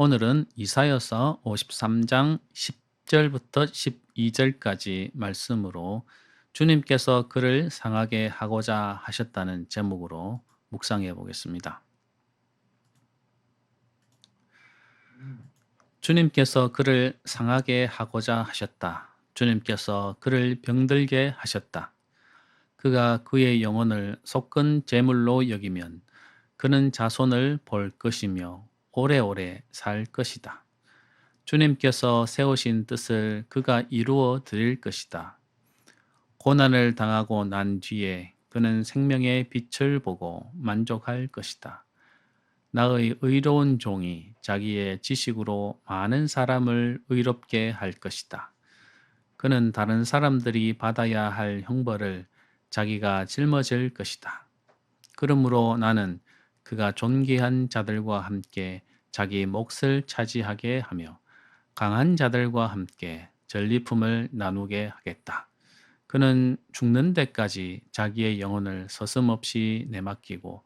오늘은 이사여서 53장 10절부터 12절까지 말씀으로 주님께서 그를 상하게 하고자 하셨다는 제목으로 묵상해 보겠습니다. 주님께서 그를 상하게 하고자 하셨다. 주님께서 그를 병들게 하셨다. 그가 그의 영혼을 속건 제물로 여기면 그는 자손을 볼 것이며 오래오래 살 것이다. 주님께서 세우신 뜻을 그가 이루어 드릴 것이다. 고난을 당하고 난 뒤에 그는 생명의 빛을 보고 만족할 것이다. 나의 의로운 종이 자기의 지식으로 많은 사람을 의롭게 할 것이다. 그는 다른 사람들이 받아야 할 형벌을 자기가 짊어질 것이다. 그러므로 나는 그가 존귀한 자들과 함께 자기 몫을 차지하게 하며 강한 자들과 함께 전리품을 나누게 하겠다. 그는 죽는 데까지 자기의 영혼을 서슴없이 내맡기고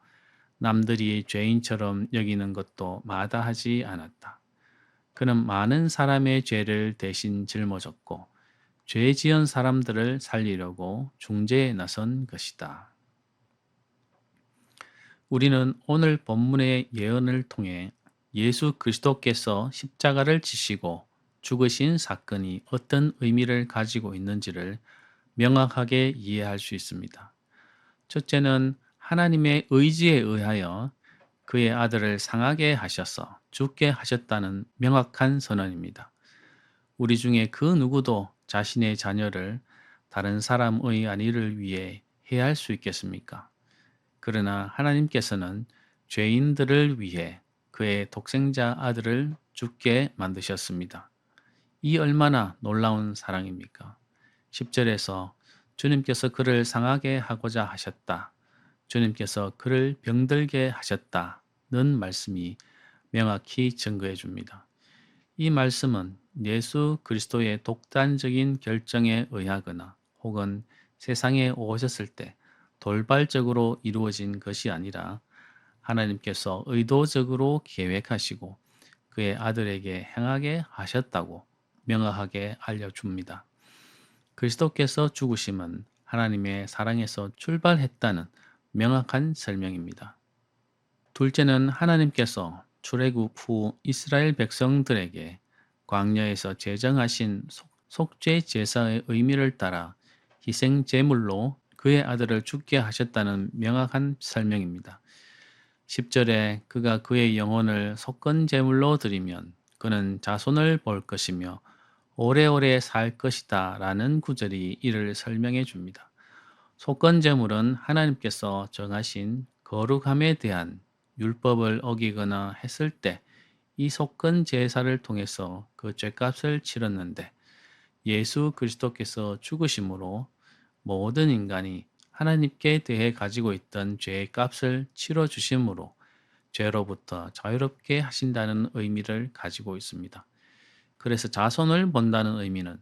남들이 죄인처럼 여기는 것도 마다하지 않았다. 그는 많은 사람의 죄를 대신 짊어졌고 죄 지은 사람들을 살리려고 중재에 나선 것이다. 우리는 오늘 본문의 예언을 통해 예수 그리스도께서 십자가를 지시고 죽으신 사건이 어떤 의미를 가지고 있는지를 명확하게 이해할 수 있습니다. 첫째는 하나님의 의지에 의하여 그의 아들을 상하게 하셔서 죽게 하셨다는 명확한 선언입니다. 우리 중에 그 누구도 자신의 자녀를 다른 사람의 안위를 위해 해할 수 있겠습니까? 그러나 하나님께서는 죄인들을 위해 그의 독생자 아들을 죽게 만드셨습니다. 이 얼마나 놀라운 사랑입니까? 10절에서 주님께서 그를 상하게 하고자 하셨다. 주님께서 그를 병들게 하셨다는 말씀이 명확히 증거해 줍니다. 이 말씀은 예수 그리스도의 독단적인 결정에 의하거나 혹은 세상에 오셨을 때 돌발적으로 이루어진 것이 아니라 하나님께서 의도적으로 계획하시고 그의 아들에게 행하게 하셨다고 명확하게 알려줍니다. 그리스도께서 죽으심은 하나님의 사랑에서 출발했다는 명확한 설명입니다. 둘째는 하나님께서 출애굽 후 이스라엘 백성들에게 광야에서 제정하신 속죄 제사의 의미를 따라 희생 제물로 그의 아들을 죽게 하셨다는 명확한 설명입니다. 10절에 그가 그의 영혼을 속건 제물로 드리면 그는 자손을 볼 것이며 오래오래 살 것이다 라는 구절이 이를 설명해 줍니다. 속건 제물은 하나님께서 정하신 거룩함에 대한 율법을 어기거나 했을 때 이 속건 제사를 통해서 그 죄값을 치렀는데 예수 그리스도께서 죽으심으로 모든 인간이 하나님께 대해 가지고 있던 죄의 값을 치러 주심으로 죄로부터 자유롭게 하신다는 의미를 가지고 있습니다. 그래서 자손을 본다는 의미는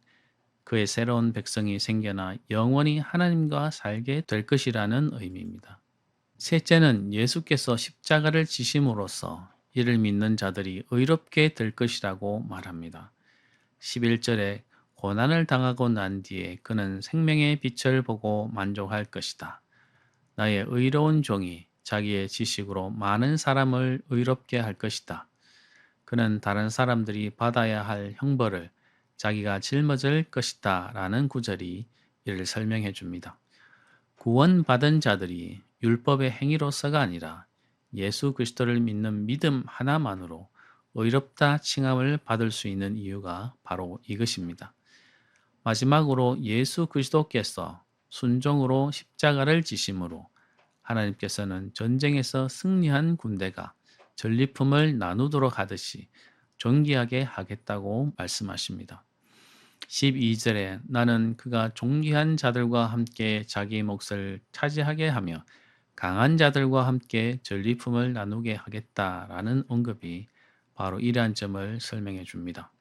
그의 새로운 백성이 생겨나 영원히 하나님과 살게 될 것이라는 의미입니다. 셋째는 예수께서 십자가를 지심으로써 이를 믿는 자들이 의롭게 될 것이라고 말합니다. 11절에 고난을 당하고 난 뒤에 그는 생명의 빛을 보고 만족할 것이다. 나의 의로운 종이 자기의 지식으로 많은 사람을 의롭게 할 것이다. 그는 다른 사람들이 받아야 할 형벌을 자기가 짊어질 것이다. 라는 구절이 이를 설명해 줍니다. 구원받은 자들이 율법의 행위로서가 아니라 예수 그리스도를 믿는 믿음 하나만으로 의롭다 칭함을 받을 수 있는 이유가 바로 이것입니다. 마지막으로 예수 그리스도께서 순종으로 십자가를 지심으로 하나님께서는 전쟁에서 승리한 군대가 전리품을 나누도록 하듯이 존귀하게 하겠다고 말씀하십니다. 12절에 나는 그가 존귀한 자들과 함께 자기 몫을 차지하게 하며 강한 자들과 함께 전리품을 나누게 하겠다라는 언급이 바로 이러한 점을 설명해 줍니다.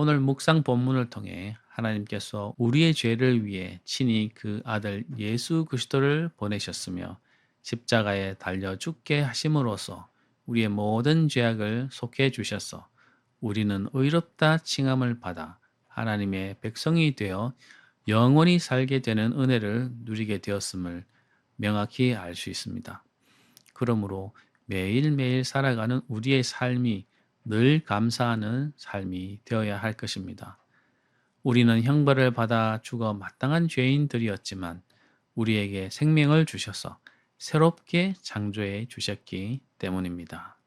오늘 묵상 본문을 통해 하나님께서 우리의 죄를 위해 친히 그 아들 예수 그리스도를 보내셨으며 십자가에 달려 죽게 하심으로써 우리의 모든 죄악을 속해 주셔서 우리는 의롭다 칭함을 받아 하나님의 백성이 되어 영원히 살게 되는 은혜를 누리게 되었음을 명확히 알 수 있습니다. 그러므로 매일매일 살아가는 우리의 삶이 늘 감사하는 삶이 되어야 할 것입니다. 우리는 형벌을 받아 죽어 마땅한 죄인들이었지만 우리에게 생명을 주셔서 새롭게 창조해 주셨기 때문입니다.